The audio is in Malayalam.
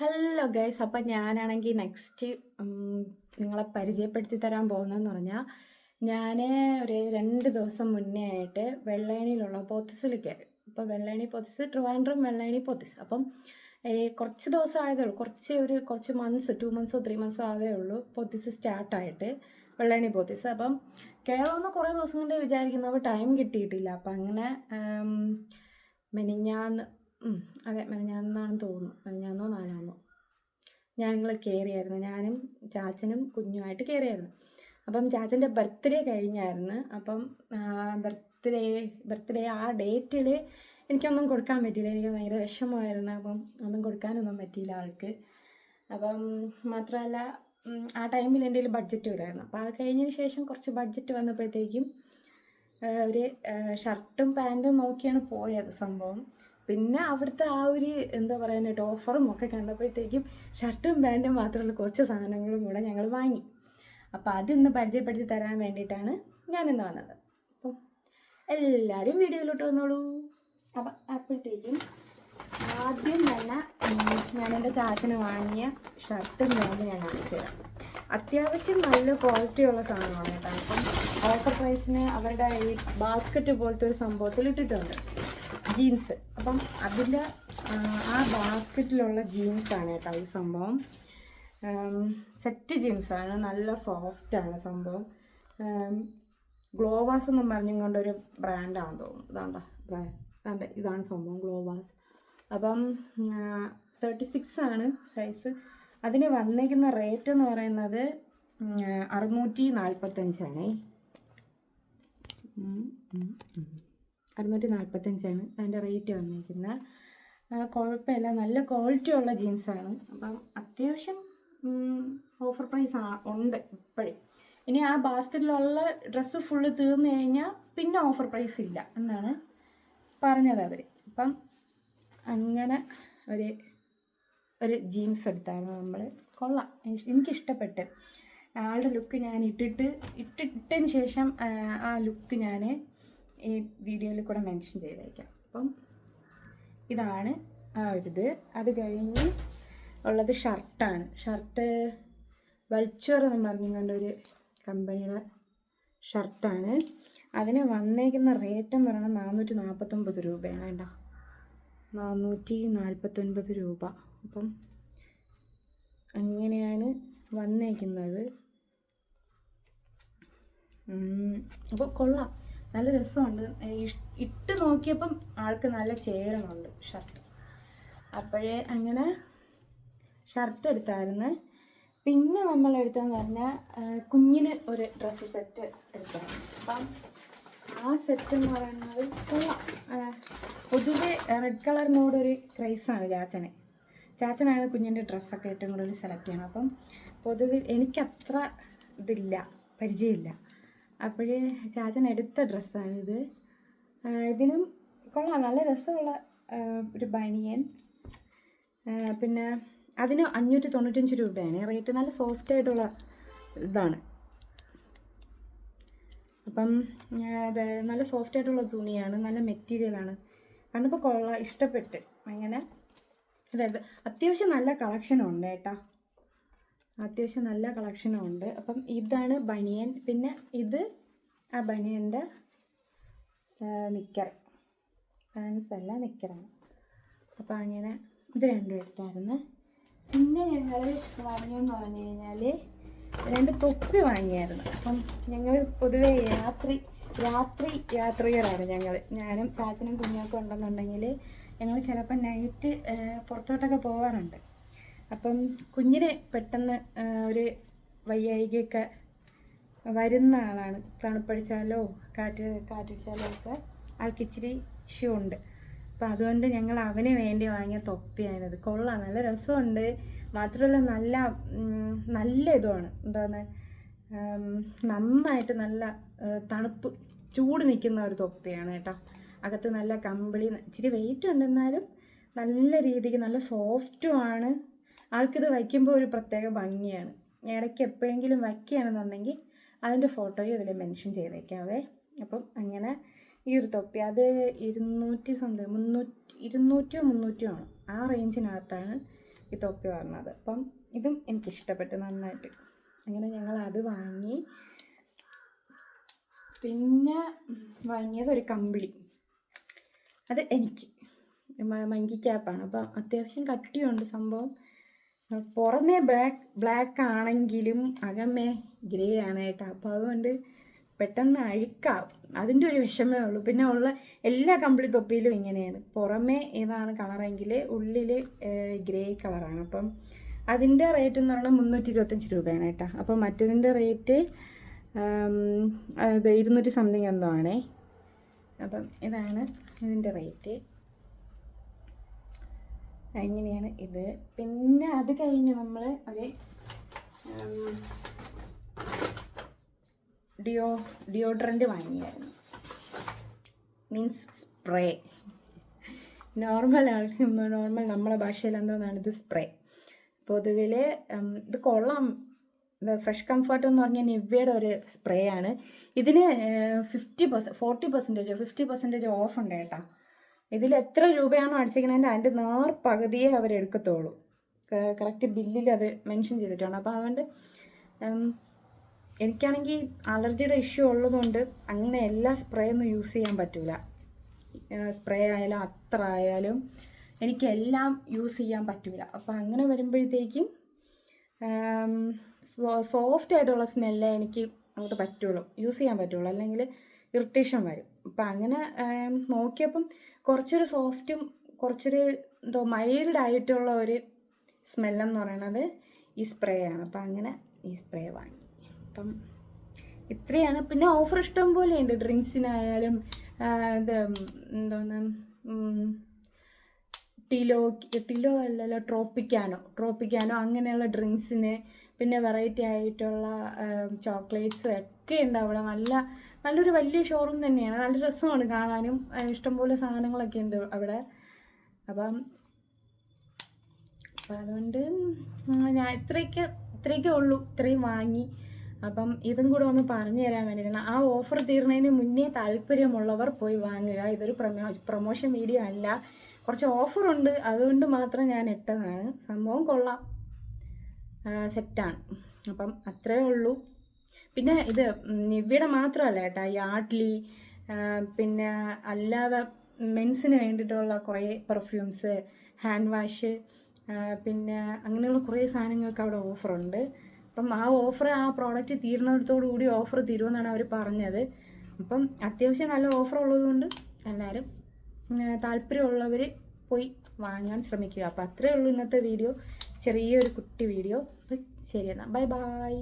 ഹലോ ഗൈസ് അപ്പം ഞാനാണെങ്കിൽ നെക്സ്റ്റ് നിങ്ങളെ പരിചയപ്പെടുത്തി തരാൻ പോകുന്നതെന്ന് പറഞ്ഞാൽ ഞാൻ ഒരു രണ്ട് ദിവസം മുന്നേ ആയിട്ട് വെള്ളേണിയിലുള്ള പോത്തിസിൽ കയറി അപ്പോൾ വെള്ളേണി പോത്തിസ് ട്രിവാൻഡ്രം വെള്ളേണി പോത്തിസ്. അപ്പം ഈ കുറച്ച് ദിവസം ആയതേ ഉള്ളൂ. കുറച്ച് ഒരു കുറച്ച് മന്ത്സ് ടു മന്ത്സോ ത്രീ മന്ത്സോ ആവേ ഉള്ളൂ പോത്തിസ് സ്റ്റാർട്ടായിട്ട് വെള്ളേണി പോത്തിസ്. അപ്പം കയറുമെന്ന് കുറേ ദിവസം കൊണ്ട് വിചാരിക്കുന്നപ്പോൾ ടൈം കിട്ടിയിട്ടില്ല. അപ്പം അങ്ങനെ മെനിഞ്ഞാന്ന് അതെ മെനിഞ്ഞാന്നാണെന്ന് തോന്നുന്നു. മെനഞ്ഞാന്നോ നാലാന്നോ. ഞങ്ങൾ കയറിയായിരുന്നു ഞാനും ചാച്ചനും കുഞ്ഞുമായിട്ട് കയറിയായിരുന്നു അപ്പം ചാച്ചന്റെ ബർത്ത്ഡേ കഴിഞ്ഞായിരുന്നു. അപ്പം ബർത്ത്ഡേ ബർത്ത്ഡേ ആ ഡേറ്റിൽ എനിക്കൊന്നും കൊടുക്കാൻ പറ്റിയില്ല. എനിക്ക് ഭയങ്കര വിഷമമായിരുന്നു. അപ്പം ഒന്നും കൊടുക്കാനൊന്നും പറ്റിയില്ല ആൾക്ക്. അപ്പം മാത്രമല്ല ആ ടൈമിൽ എന്റെ കയ്യിൽ ബഡ്ജറ്റും ഇല്ലായിരുന്നു. അപ്പോൾ അത് കഴിഞ്ഞതിന് ശേഷം കുറച്ച് ബഡ്ജറ്റ് വന്നപ്പോഴത്തേക്കും ഒരു ഷർട്ടും പാന്റും നോക്കിയാണ് പോയത് സംഭവം. പിന്നെ അവിടുത്തെ ആ ഒരു എന്താ പറയാനായിട്ട് ഓഫറും ഒക്കെ കണ്ടപ്പോഴത്തേക്കും ഷർട്ടും പാന്റും മാത്രമുള്ള കുറച്ച് സാധനങ്ങളും കൂടെ ഞങ്ങൾ വാങ്ങി. അപ്പോൾ അതിന്ന് പരിചയപ്പെടുത്തി തരാൻ വേണ്ടിയിട്ടാണ് ഞാനിന്ന് വന്നത്. അപ്പം എല്ലാവരും വീഡിയോയിലോട്ട് വന്നോളൂ. അപ്പം അപ്പോഴത്തേക്കും ആദ്യം തന്നെ ഞാനെന്റെ ചാച്ചന് വാങ്ങിയ ഷർട്ടും പാന്റും ഞാൻ കാണിച്ചു തരാം. അത്യാവശ്യം നല്ല ക്വാളിറ്റി ഉള്ള സാധനമാണ് കേട്ടോ. അപ്പം ഓഫർ പ്രൈസിന് അവരുടെ ഈ ബാസ്ക്കറ്റ് പോലത്തെ ഒരു സംഭവത്തിൽ ഇട്ടിട്ടുണ്ട്. ജീൻസ്. അപ്പം അതിൽ ആ ബാസ്ക്കറ്റിലുള്ള ജീൻസാണ് കേട്ടോ ഈ സംഭവം. സെറ്റ് ജീൻസാണ്. നല്ല സോഫ്റ്റാണ് സംഭവം. ഗ്ലോവാസ് എന്നും പറഞ്ഞും കൊണ്ടൊരു ബ്രാൻഡാണെന്ന് തോന്നുന്നു. ഇതാണ്ടോ ഇതാണ്ട് ഇതാണ് സംഭവം ഗ്ലോവാസ്. അപ്പം തേർട്ടി സിക്സ് ആണ് സൈസ് അതിന് വന്നേക്കുന്ന റേറ്റ് എന്ന് പറയുന്നത് അറുന്നൂറ്റി നാൽപ്പത്തഞ്ചാണേ. അറുന്നൂറ്റി നാൽപ്പത്തഞ്ചാണ് അതിന്റെ റേറ്റ് വന്നിരിക്കുന്നത്. കുഴപ്പമില്ല. നല്ല ക്വാളിറ്റി ഉള്ള ജീൻസാണ്. അപ്പം അത്യാവശ്യം ഓഫർ പ്രൈസ് ഉണ്ട് ഇപ്പോഴും. ഇനി ആ ബാസ്ക്കറ്റിലുള്ള ഡ്രസ്സ് ഫുള്ള് തീർന്നു കഴിഞ്ഞാൽ പിന്നെ ഓഫർ പ്രൈസ് ഇല്ല എന്നാണ് പറഞ്ഞത് അവർ അപ്പം അങ്ങനെ ഒരു ഒരു ജീൻസ് എടുത്തായിരുന്നു നമ്മൾ കൊള്ളാം. എനിക്ക് എനിക്കിഷ്ടപ്പെട്ട്. ആളുടെ ലുക്ക് ഞാൻ ഇട്ടിട്ട് ഇട്ടിട്ടതിന് ശേഷം ആ ലുക്ക് ഞാൻ ഈ വീഡിയോയിൽ കൂടെ മെൻഷൻ ചെയ്തേക്കാം. അപ്പം ഇതാണ് ആ ഒരിത്. അത് കഴിഞ്ഞ് ഉള്ളത് ഷർട്ടാണ് ഷർട്ട് വൾച്ചർ എന്ന് പറഞ്ഞുകൊണ്ട് ഒരു കമ്പനിയുടെ ഷർട്ടാണ് അതിന് വന്നേക്കുന്ന റേറ്റ് എന്ന് പറയുന്നത് നാനൂറ്റി നാൽപ്പത്തൊമ്പത് രൂപയാണ് കേട്ടോ. നാനൂറ്റി നാൽപ്പത്തൊൻപത് രൂപ. അപ്പം അങ്ങനെയാണ് വന്നേക്കുന്നത്. അപ്പോൾ കൊള്ളാം. നല്ല രസമുണ്ട്. ഇട്ട് നോക്കിയപ്പം ആൾക്ക് നല്ല ചേരണമുണ്ട് ഷർട്ട് അപ്പോഴേ അങ്ങനെ ഷർട്ട് എടുത്തായിരുന്നു. പിന്നെ നമ്മൾ എടുത്തതെന്ന് പറഞ്ഞാൽ കുഞ്ഞിന് ഒരു ഡ്രസ്സ് സെറ്റ് എടുത്തായിരുന്നു അപ്പം ആ സെറ്റ് എന്ന് പറയുന്നത് പൊതുവെ റെഡ് കളറിനോടൊരു ക്രൈസാണ് ചാച്ചന്. ചാച്ചനാണ് കുഞ്ഞിന്റെ ഡ്രസ്സൊക്കെ ഏറ്റവും കൂടുതൽ സെലക്ട് ചെയ്യണം അപ്പം പൊതുവിൽ എനിക്കത്ര ഇതില്ല പരിചയമില്ല. അപ്പോഴേ ചാച്ചൻ എടുത്ത ഡ്രസ്സാണിത്. ഇതിനും കൊള്ളാം നല്ല രസമുള്ള ഒരു ബനിയൻ. പിന്നെ അതിന് അഞ്ഞൂറ്റി തൊണ്ണൂറ്റഞ്ച് രൂപയാണ് റേറ്റ് നല്ല സോഫ്റ്റ് ആയിട്ടുള്ള ഇതാണ്. അപ്പം നല്ല സോഫ്റ്റ് ആയിട്ടുള്ള തുണിയാണ് നല്ല മെറ്റീരിയലാണ് കണ്ടപ്പോൾ കൊള്ളാം ഇഷ്ടപ്പെട്ട്. അങ്ങനെ അതായത് അത്യാവശ്യം നല്ല കളക്ഷൻ ഉണ്ട് കേട്ടോ. അത്യാവശ്യം നല്ല കളക്ഷനും ഉണ്ട് അപ്പം ഇതാണ് ബനിയൻ. പിന്നെ ഇത് ആ ബനിയന്റെ നിക്കർ. പാൻസ് അല്ല നിക്കറാണ്. അപ്പം അങ്ങനെ ഇത് രണ്ടും എടുത്തായിരുന്നു. പിന്നെ ഞങ്ങൾ വാങ്ങിയെന്ന് പറഞ്ഞു കഴിഞ്ഞാൽ രണ്ട് തൊപ്പി വാങ്ങിയായിരുന്നു. അപ്പം ഞങ്ങൾ പൊതുവേ രാത്രി രാത്രി യാത്രികരാണ് ഞങ്ങൾ ഞാനും ചാച്ചനും കുഞ്ഞൊക്കെ ഉണ്ടെന്നുണ്ടെങ്കിൽ ഞങ്ങൾ ചിലപ്പോൾ നൈറ്റ് പുറത്തോട്ടൊക്കെ പോകാറുണ്ട് അപ്പം കുഞ്ഞിനെ പെട്ടെന്ന് ഒരു വയ്യായികയൊക്കെ വരുന്ന ആളാണ്. തണുപ്പടിച്ചാലോ കാറ്റ് കാറ്റടിച്ചാലോ ഒക്കെ ആൾക്ക് ഇച്ചിരി ഇഷ്യൂ ഉണ്ട്. അപ്പം അതുകൊണ്ട് ഞങ്ങൾ അവന് വേണ്ടി വാങ്ങിയ തൊപ്പിയാണിത് കൊള്ളാം നല്ല രസമുണ്ട്. മാത്രമല്ല നല്ല നല്ല ഇതുമാണ്. എന്താണ് നന്നായിട്ട് നല്ല തണുപ്പ് ചൂട് നിൽക്കുന്ന ഒരു തൊപ്പിയാണ് കേട്ടോ. അകത്ത് നല്ല കമ്പിളി ഇച്ചിരി വെയിറ്റ് ഉണ്ടെന്നാലും നല്ല രീതിക്ക് നല്ല സോഫ്റ്റും ആണ്. ആൾക്കിത് വയ്ക്കുമ്പോൾ ഒരു പ്രത്യേക ഭംഗിയാണ്. ഇടയ്ക്ക് എപ്പോഴെങ്കിലും വയ്ക്കുകയാണെന്നുണ്ടെങ്കിൽ അതിന്റെ ഫോട്ടോയും ഇതിൽ മെൻഷൻ ചെയ്തേക്കാവേ. അപ്പം അങ്ങനെ ഈ ഒരു തൊപ്പി അത് ഇരുന്നൂറ്റി സംതിങ് മുന്നൂറ്റി ഇരുന്നൂറ്റിയോ മുന്നൂറ്റിയോ ആണ്. ആ റേഞ്ചിനകത്താണ് ഈ തൊപ്പി വന്നത്. അപ്പം ഇതും എനിക്കിഷ്ടപ്പെട്ടു നന്നായിട്ട്. അങ്ങനെ ഞങ്ങൾ അത് വാങ്ങി. പിന്നെ വാങ്ങിയത് ഒരു കമ്പിളി. അത് എനിക്ക്. മങ്കി ക്യാപ്പാണ് അപ്പം അത്യാവശ്യം കട്ടിയുണ്ട് സംഭവം. പുറമേ ബ്ലാക്ക് ബ്ലാക്ക് ആണെങ്കിലും അകമേ ഗ്രേ ആണ് കേട്ടോ. അപ്പോൾ അതുകൊണ്ട് പെട്ടെന്ന് അഴുക്കാവും. അതിന്റെ ഒരു വിഷമേ ഉള്ളൂ. പിന്നെ ഉള്ള എല്ലാ കമ്പിളി തൊപ്പിയിലും ഇങ്ങനെയാണ്. പുറമേ ഏതാണ് കളറെങ്കിൽ ഉള്ളിൽ ഗ്രേ കളറാണ് അപ്പം അതിന്റെ റേറ്റ് എന്ന് പറയുന്നത് മുന്നൂറ്റി ഇരുപത്തഞ്ച് രൂപയാണ് കേട്ടോ. അപ്പോൾ മറ്റതിന്റെ റേറ്റ് ഇരുന്നൂറ്റി സംതിങ് എന്തോ ആണേ. അപ്പം ഇതാണ് ഇതിന്റെ റേറ്റ് അങ്ങനെയാണ് ഇത്. പിന്നെ അത് കഴിഞ്ഞ് നമ്മൾ ഒരു deo deodorant വാങ്ങിയായിരുന്നു. Means spray. Normal ആൾ നോർമൽ നമ്മളെ ഭാഷയിൽ എന്തോന്നാണ് ഇത് സ്പ്രേ പൊതുവിൽ ഇത് കൊള്ളാം. ഫ്രഷ് കംഫർട്ട് എന്ന് പറഞ്ഞാൽ നിവ്യയുടെ ഒരു സ്പ്രേ ആണ്. ഇതിന് ഫിഫ്റ്റി പെർസെന്റ് ഫോർട്ടി പെർസെന്റേജോ ഫിഫ്റ്റി പെർസെന്റേജോ ഓഫ് ഉണ്ട് കേട്ടോ. ഇതിൽ എത്ര രൂപയാണോ അടിച്ചിരിക്കണതിന്റെ അതിന്റെ നേർ പകുതിയെ അവരെടുക്കത്തുള്ളൂ കറക്റ്റ് ബില്ലിൽ അത് മെൻഷൻ ചെയ്തിട്ടാണ്. അപ്പോൾ അതുകൊണ്ട് എനിക്കാണെങ്കിൽ അലർജിയുടെ ഇഷ്യൂ ഉള്ളതുകൊണ്ട് അങ്ങനെ എല്ലാ സ്പ്രേ ഒന്നും യൂസ് ചെയ്യാൻ പറ്റില്ല സ്പ്രേ ആയാലും അത്ര ആയാലും എനിക്കെല്ലാം യൂസ് ചെയ്യാൻ പറ്റില്ല അപ്പോൾ അങ്ങനെ വരുമ്പോഴത്തേക്കും സോഫ്റ്റ് ആയിട്ടുള്ള സ്മെല്ലേ എനിക്ക് അങ്ങോട്ട് പറ്റുള്ളൂ. യൂസ് ചെയ്യാൻ പറ്റുള്ളൂ. അല്ലെങ്കിൽ ഇറിറ്റേഷൻ വരും. അപ്പം അങ്ങനെ നോക്കിയപ്പം കുറച്ചൊരു സോഫ്റ്റും കുറച്ചൊരു എന്തോ മൈൽഡ് ആയിട്ടുള്ള ഒരു സ്മെല്ലെന്ന് പറയണത് ഈ സ്പ്രേ ആണ് അപ്പം അങ്ങനെ ഈ സ്പ്രേ വാങ്ങി. അപ്പം ഇത്രയാണ്. പിന്നെ ഓഫർ ഇഷ്ടം പോലെ ഉണ്ട് ഡ്രിങ്ക്സിനായാലും ഇത് എന്തോന്ന് ടിലോ ടിലോ അല്ലല്ലോ ട്രോപ്പിക്കാനോ ട്രോപ്പിക്കാനോ അങ്ങനെയുള്ള ഡ്രിങ്ക്സിന് പിന്നെ വെറൈറ്റി ആയിട്ടുള്ള ചോക്ലേറ്റ്സും ഒക്കെ ഉണ്ട് അവിടെ. നല്ല നല്ലൊരു വലിയ ഷോറൂം തന്നെയാണ്. നല്ല രസമാണ് കാണാനും. ഇഷ്ടംപോലെ സാധനങ്ങളൊക്കെ ഉണ്ട് അവിടെ. അപ്പം അപ്പം അതുകൊണ്ട് ഞാൻ ഇത്രയൊക്കെ ഇത്രയൊക്കെ ഉള്ളൂ. ഇത്രയും വാങ്ങി. അപ്പം ഇതും കൂടെ ഒന്ന് പറഞ്ഞു തരാൻ വേണ്ടിയിട്ടാണ് ആ ഓഫർ തീർന്നതിന് മുന്നേ താല്പര്യമുള്ളവർ പോയി വാങ്ങുക. ഇതൊരു പ്രമോ പ്രൊമോഷൻ വീഡിയോ അല്ല. കുറച്ച് ഓഫറുണ്ട് അതുകൊണ്ട് മാത്രം ഞാൻ ഇട്ടതാണ്. സംഭവം കൊള്ളാം. സെറ്റാണ് അപ്പം അത്രയേ ഉള്ളൂ. പിന്നെ ഇത് നിവ്യയുടെ മാത്രമല്ല കേട്ടോ യാഡ്ലി പിന്നെ അല്ലാതെ മെൻസിന് വേണ്ടിയിട്ടുള്ള കുറേ പെർഫ്യൂംസ് ഹാൻഡ് വാഷ് പിന്നെ അങ്ങനെയുള്ള കുറേ സാധനങ്ങൾക്ക് അവിടെ ഓഫറുണ്ട് അപ്പം ആ ഓഫർ ആ പ്രോഡക്റ്റ് തീരുന്നിടത്തോടു കൂടി ഓഫർ തീരുമെന്നാണ് അവർ പറഞ്ഞത്. അപ്പം അത്യാവശ്യം നല്ല ഓഫർ ഉള്ളതുകൊണ്ട് എല്ലാവരും താല്പര്യമുള്ളവർ പോയി വാങ്ങാൻ ശ്രമിക്കുക. അപ്പോൾ അത്രയേ ഉള്ളൂ ഇന്നത്തെ വീഡിയോ. ചെറിയൊരു കുട്ടി വീഡിയോ. അപ്പം ശരി എന്നാൽ ബൈ ബൈ.